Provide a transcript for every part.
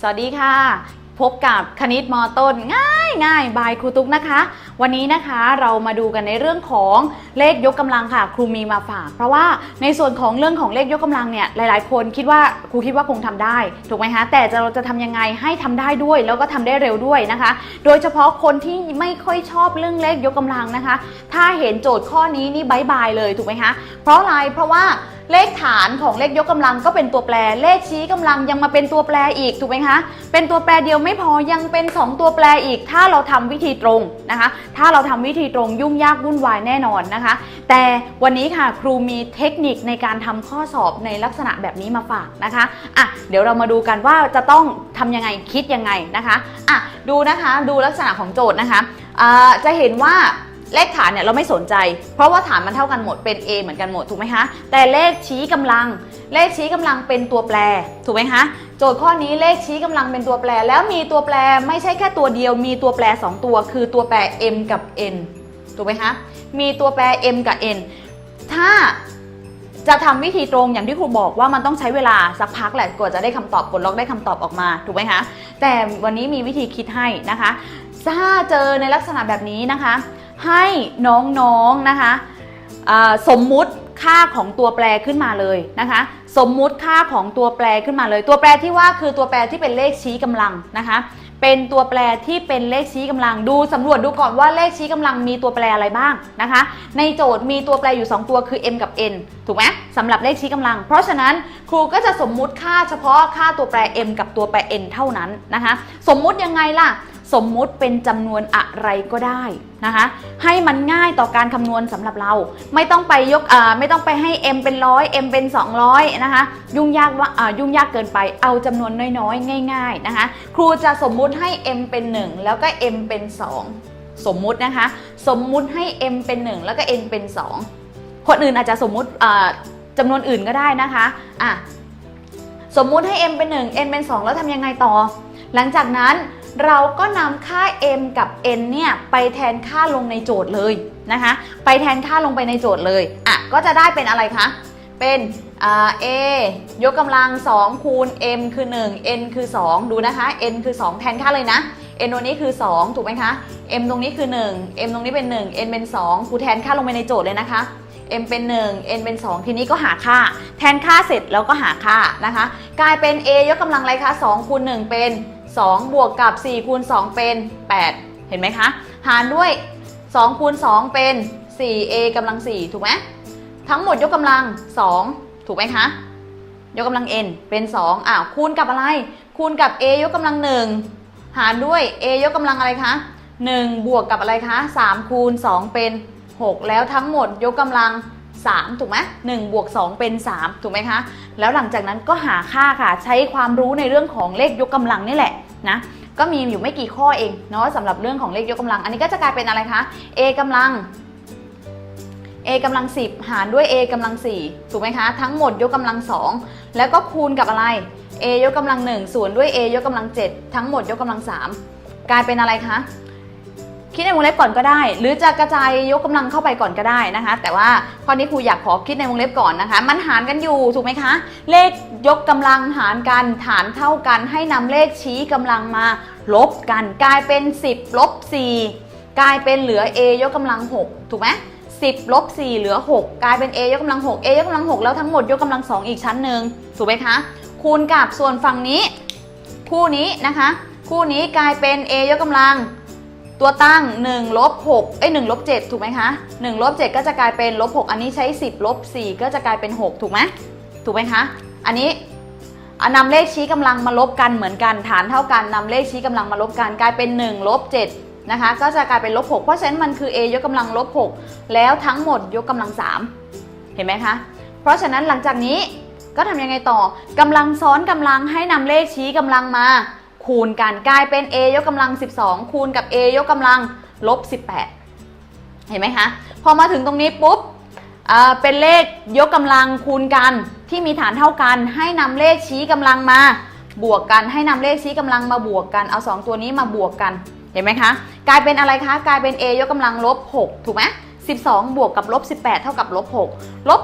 สวัสดีค่ะ พบกับคณิตมอต้นง่ายง่ายบายครูตุ๊กนะคะ วันนี้นะคะเรามาดูกันในเรื่องของเลขยกกำลังค่ะ ครูมีมาฝาก เพราะว่าในส่วนของเรื่องของเลขยกกำลังเนี่ยหลาย ๆ คนคิดว่าครูคิดว่าคงทำได้ถูกไหมคะแต่จะเราจะทำยังไงให้ทำได้ด้วย แล้วก็ทำได้เร็วด้วยนะคะ โดยเฉพาะคนที่ไม่ค่อยชอบเรื่องเลขยกกำลังนะคะ ถ้าเห็นโจทย์ข้อนี้นี่บายบายเลยถูกไหมคะเพราะอะไรเพราะว่า เลขฐานของเลขยกกำลังก็เป็นตัวแปร เลขชี้กำลังยังมาเป็นตัวแปรอีกถูกไหมคะ เป็นตัวแปรเดียวไม่พอยังเป็น 2 ตัวแปรอีก ถ้าเราทำวิธีตรงนะคะ ถ้าเราทำวิธีตรงยุ่งยากวุ่นวายแน่นอนนะคะ แต่วันนี้ค่ะครูมีเทคนิคในการทำข้อสอบในลักษณะแบบนี้มาฝากนะคะอะเดี๋ยวเรามาดูกันว่าจะต้องทำยังไงคิดยังไงนะคะอะดูนะคะดูลักษณะของโจทย์นะคะจะเห็นว่า เลขฐานเนี่ยเราไม่สนใจ เพราะว่าฐานมันเท่ากันหมดเป็น A เหมือนกันหมดถูกไหมคะแต่เลขชี้กำลัง เลขชี้กำลังเป็นตัวแปร ถูกไหมคะโจทย์ข้อนี้เลขชี้กำลังเป็นตัวแปร แล้วมีตัวแปรไม่ใช่แค่ตัวเดียว มีตัวแปร 2 ตัว คือตัวแปร m กับ n ถูกไหมคะมีตัวแปร m กับ n ถ้าจะทำวิธีตรงอย่างที่ครูบอกว่ามันต้องใช้เวลาสักพักแหละกว่าจะได้คำตอบกดล็อกได้คำตอบออกมาถูกไหมคะแต่วันนี้มีวิธีคิดให้นะคะ ถ้าเจอในลักษณะแบบนี้นะคะ ให้น้องๆนะคะสมมุติค่าของตัวแปรขึ้นมาเลยนะคะ สมมุติค่าของตัวแปรขึ้นมาเลย ตัวแปรที่ว่าคือตัวแปรที่เป็นเลขชี้กำลังนะคะ เป็นตัวแปรที่เป็นเลขชี้กำลังดูสำรวจดูก่อนว่าเลขชี้กำลังมีตัวแปรอะไรบ้างนะคะ ในโจทย์มีตัวแปรอยู่ 2 ตัวคือ m กับ n ถูกไหมสำหรับเลขชี้กำลัง เพราะฉะนั้นครูก็จะสมมุติค่าเฉพาะค่าตัวแปร m กับตัวแปร n เท่านั้นนะคะ สมมุติยังไงล่ะ สมมุติเป็นจำนวนอะไรก็ได้นะคะ ให้มันง่ายต่อการคำนวณสำหรับเรา ไม่ต้องไปยกไม่ต้องไปให้ m เป็นร้อย m เป็น 200 นะคะ ยุ่งยากว่ายุ่งยากเกินไปเอาจำนวนน้อยๆ ง่าย ๆนะคะ ครูจะสมมุติให้ m เป็น 1 แล้วก็ m เป็น 2 สมมุตินะคะ สมมุติให้ m เป็น 1 แล้วก็ n เป็น 2 คนอื่นอาจจะสมมุติอ่าจำนวนอื่นก็ได้นะคะอะสมมุติให้ m เป็น 1 n เป็น 2 แล้วทำยังไงต่อ หลังจากนั้น เราก็นำค่า m กับ n เนี่ยไปแทนค่าลงในโจทย์เลยนะคะ ไปแทนค่าลงไปในโจทย์เลย อะ ก็จะได้เป็นอะไรคะ เป็นอ่า a ยกกำลัง 2 คูณ m คือ 1 n คือ 2 ดูนะคะ n คือ 2 แทนค่าเลยนะ n ตรงนี้คือ 2 ถูกไหมคะ m ตรงนี้คือ 1 m ตรงนี้เป็น 1 n เป็น 2 ครูแทนค่าลงไปในโจทย์เลยนะคะ m เป็น 1 n เป็น 2 ทีนี้ก็หาค่า แทนค่าเสร็จแล้วก็หาค่านะคะ กลายเป็น a ยกกำลังอะไรคะ2คูณ1เป็น 2 บวกกับ4คูณ2เป็น 8 เห็นไหมคะ หารด้วย2คูณ2เป็น 4a กำลัง 4 ถูกไหมทั้งหมดยกกำลัง 2 ถูกไหมคะ ยกกำลัง n เป็น 2อ้าวคูณกับอะไร คูณกับ a ยกกำลัง 1 หารด้วย a ยกกำลังอะไรคะ 1 บวกกับอะไรคะ 3 คูณ 2 เป็น 6 แล้วทั้งหมดยกกำลัง 3 ถูกไหม1บวก2เป็น 3 ถูกไหมคะ แล้วหลังจากนั้นก็หาค่าค่ะ ใช้ความรู้ในเรื่องของเลขยกกำลังนี่แหละ นะก็มีอยู่ไม่กี่ข้อเองเนาะสำหรับเรื่องของเลขยกกำลัง อันนี้ก็จะกลายเป็นอะไรคะ a กำลัง a กำลัง 10 หารด้วย a กำลัง4ถูกไหมคะ ทั้งหมดยกกำลัง 2 แล้วก็คูณกับอะไร a ยกกำลัง1ส่วนด้วย a ยกกำลัง7ทั้งหมดยกกำลัง 3 กลายเป็นอะไรคะ คิดในวงเล็บก่อนก็ได้ หรือจะกระจายยกกำลังเข้าไปก่อนก็ได้นะคะ แต่ว่าข้อนี้ครูอยากขอคิดในวงเล็บก่อนนะคะ มันหารกันอยู่ถูกไหมคะ เลขยกกำลังหารกันฐานเท่ากันให้นำเลขชี้กำลังมา ลบกันกลายเป็น 10ลบ4กลายเป็นเหลือ a ยกกำลัง 6 ถูกไหม10ลบ4เหลือ 6 กลายเป็น a ยกกำลัง 6 a ยกกำลัง 6 แล้วทั้งหมดยกกำลัง 2 อีกชั้นหนึ่งถูกไหมคะ คูณกับส่วนฝั่งนี้ คู่นี้นะคะ คู่นี้กลายเป็น a ยกกำลัง ตัวตั้ง1ลบ6เอ้ย1ลบ7ถูกไหมคะ1ลบ7ก็จะกลายเป็นลบ6อันนี้ใช้ 10ลบ4ก็จะกลายเป็น 6 ถูกไหมถูกไหมคะอันนี้นำเลขชี้กำลังมาลบกันเหมือนกัน ฐานเท่ากันนำเลขชี้กำลังมาลบกันกลายเป็น1ลบ7นะคะก็จะกลายเป็นลบ6เพราะฉะนั้นมันคือ a ยกกำลังลบ6แล้วทั้งหมดยกกำลัง 3 เห็นไหมคะเพราะฉะนั้นหลังจากนี้ก็ทำยังไงต่อกำลังซ้อนกำลังให้นำเลขชี้กำลังมา คูณกันกลายเป็น a ยกกำลัง 12 คูณกับ a ยกกำลังลบ 18 เห็นไหมคะ พอมาถึงตรงนี้ปุ๊บเป็นเลขยกกำลังคูณกันที่มีฐานเท่ากัน ให้นำเลขชี้กำลังมาบวกกันให้นำเลขชี้กำลังมาบวกกันเอา 2 ตัวนี้มาบวกกันเห็นไหมคะกลายเป็นอะไรคะกลายเป็น a ยกกำลังลบ6ถูกไหม12 บวกกับลบ18 เท่ากับลบ6ลบ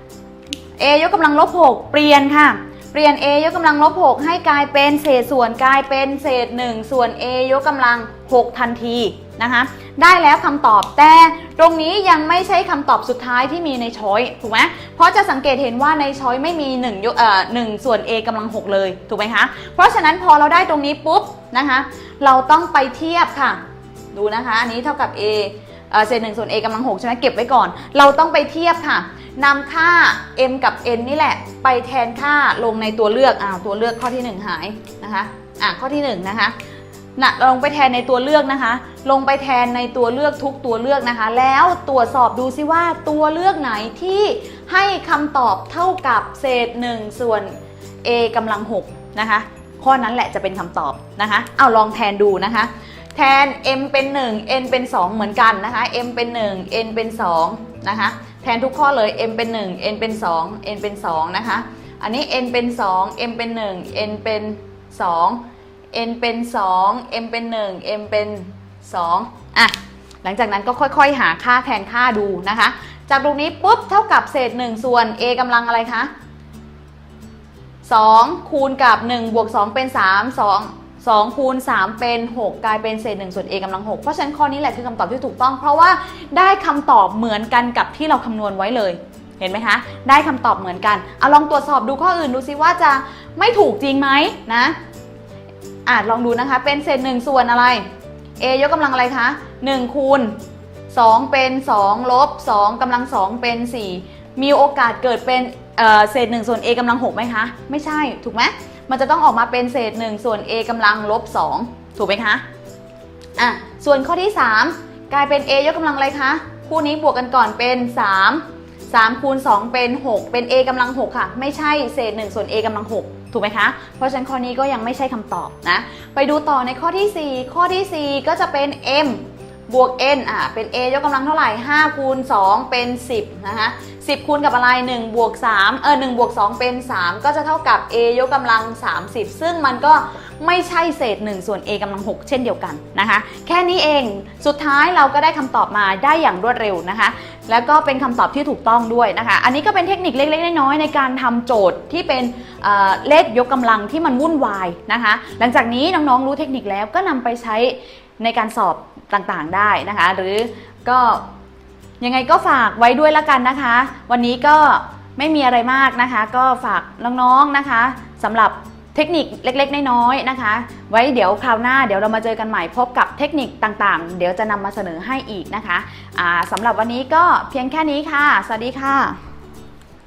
6 a ยกกำลังลบ6เปลี่ยนค่ะ เปลี่ยน a ยกกำลังลบ 6 ให้กลายเป็นเศษส่วนกลายเป็นเศษ 1 ส่วน a ยกกำลัง 6 ทันทีนะคะได้แล้วคำตอบแต่ตรงนี้ยังไม่ใช่คำตอบสุดท้ายที่มีในช้อยถูกไหมเพราะจะสังเกตเห็นว่าในช้อยไม่มี1ยกเอ่อ1ส่วน a กำลัง 6 เลยถูกไหมคะเพราะฉะนั้นพอเราได้ตรงนี้ปุ๊บนะคะเราต้องไปเทียบค่ะ ดูนะคะอันนี้เท่ากับ a เอ่อเศษ1ส่วน a กำลัง 6 ใช่ไหมเก็บไว้ก่อน เราต้องไปเทียบค่ะ นำค่า m กับ n นี่แหละ ไปแทนค่าลงในตัวเลือกอ้าวตัวเลือกข้อที่ 1 หายนะคะอะข้อที่ 1 นะคะนะลงไปแทนในตัวเลือกนะคะ ลงไปแทนในตัวเลือกทุกตัวเลือกนะคะ แล้วตรวจสอบดูซิว่าตัวเลือกไหนที่ให้คำตอบเท่ากับเศษ 1 ส่วน a กำลัง6นะคะ ข้อนั้นแหละจะเป็นคำตอบนะคะ เอาลองแทนดูนะคะ แทน m เป็น 1 n เป็น 2 เหมือนกันนะคะ m เป็น 1 n เป็น2นะคะ แทนทุกข้อเลย m เป็น 1 n เป็น 2 n เป็น 2 นะคะ อันนี้ n เป็น 2 m เป็น 1 n เป็น 2 n เป็น 2 m เป็น 1 m เป็น 2 อะ หลังจากนั้นก็ค่อยๆ หาค่าแทนค่าดูนะคะ จากตรงนี้ปุ๊บเท่ากับเศษ 1 ส่วน a กำลังอะไรคะ2คูณกับ 1 บวก 2 เป็น 3 2 2คูณ3เป็น 6 กลายเป็นเศษ1ส่วน a กำลัง 6 เพราะฉะนั้นข้อนี้แหละคือคำตอบที่ถูกต้อง เพราะว่าได้คำตอบเหมือนกันกับที่เราคำนวณไว้เลย เห็นไหมคะ ได้คำตอบเหมือนกันเอาลองตรวจสอบดูข้ออื่นดูซิว่าจะไม่ถูกจริงไหมนะอะลองดูนะคะ เป็นเศษ1ส่วนอะไร a ยกกำลังอะไรคะ1คูณ2 เป็น 2 ลบ 2กำลัง 2 เป็น 4 มีโอกาสเกิดเป็นเอ่อเศษ1ส่วน a กำลัง6ไหมคะ ไม่ใช่ ถูกไหม มันจะต้องออกมาเป็นเศษ 1 ส่วน a กำลังลบ 2 ถูกไหมคะอะส่วนข้อที่ 3 กลายเป็น a ยกกำลังอะไรคะ คู่นี้บวกกันก่อนเป็น 3 3คูณ2เป็น 6 เป็น a กำลัง 6 ค่ะ ไม่ใช่เศษ 1 ส่วน a กำลัง 6 ถูกไหมคะ เพราะฉะนั้นข้อนี้ก็ยังไม่ใช่คำตอบนะ ไปดูต่อในข้อที่ 4 ข้อที่ 4 ก็จะเป็น m บวก n อะเป็น a ยกกำลังเท่าไหร่5คูณ2เป็น 10นะคะ10 คูณกับอะไร1บวก3เออ1บวก2เป็น 3 ก็จะเท่ากับ a ยกกำลัง 30 ซึ่งมันก็ไม่ใช่เศษ 1 ส่วน a กำลัง 6 เช่นเดียวกันนะคะ แค่นี้เองสุดท้ายเราก็ได้คำตอบมาได้อย่างรวดเร็วนะคะ แล้วก็เป็นคำตอบที่ถูกต้องด้วยนะคะ อันนี้ก็เป็นเทคนิคเล็กๆน้อยๆในการทำโจทย์ที่เป็นเเลขยกกำลังที่มันวุ่นวายนะคะ หลังจากนี้น้องๆรู้เทคนิคแล้วก็นำไปใช้ในการสอบ ต่างๆได้นะคะ หรือก็ยังไงก็ฝากไว้ด้วยละกันนะคะ วันนี้ก็ไม่มีอะไรมากนะคะ ก็ฝากน้องๆนะคะสำหรับเทคนิคเล็กๆ น้อยๆนะคะ ไว้เดี๋ยวคราวหน้าเดี๋ยวเรามาเจอกันใหม่พบกับเทคนิคต่างๆ เดี๋ยวจะนำมาเสนอให้อีกนะคะสำหรับวันนี้ก็เพียงแค่นี้ค่ะ สวัสดีค่ะ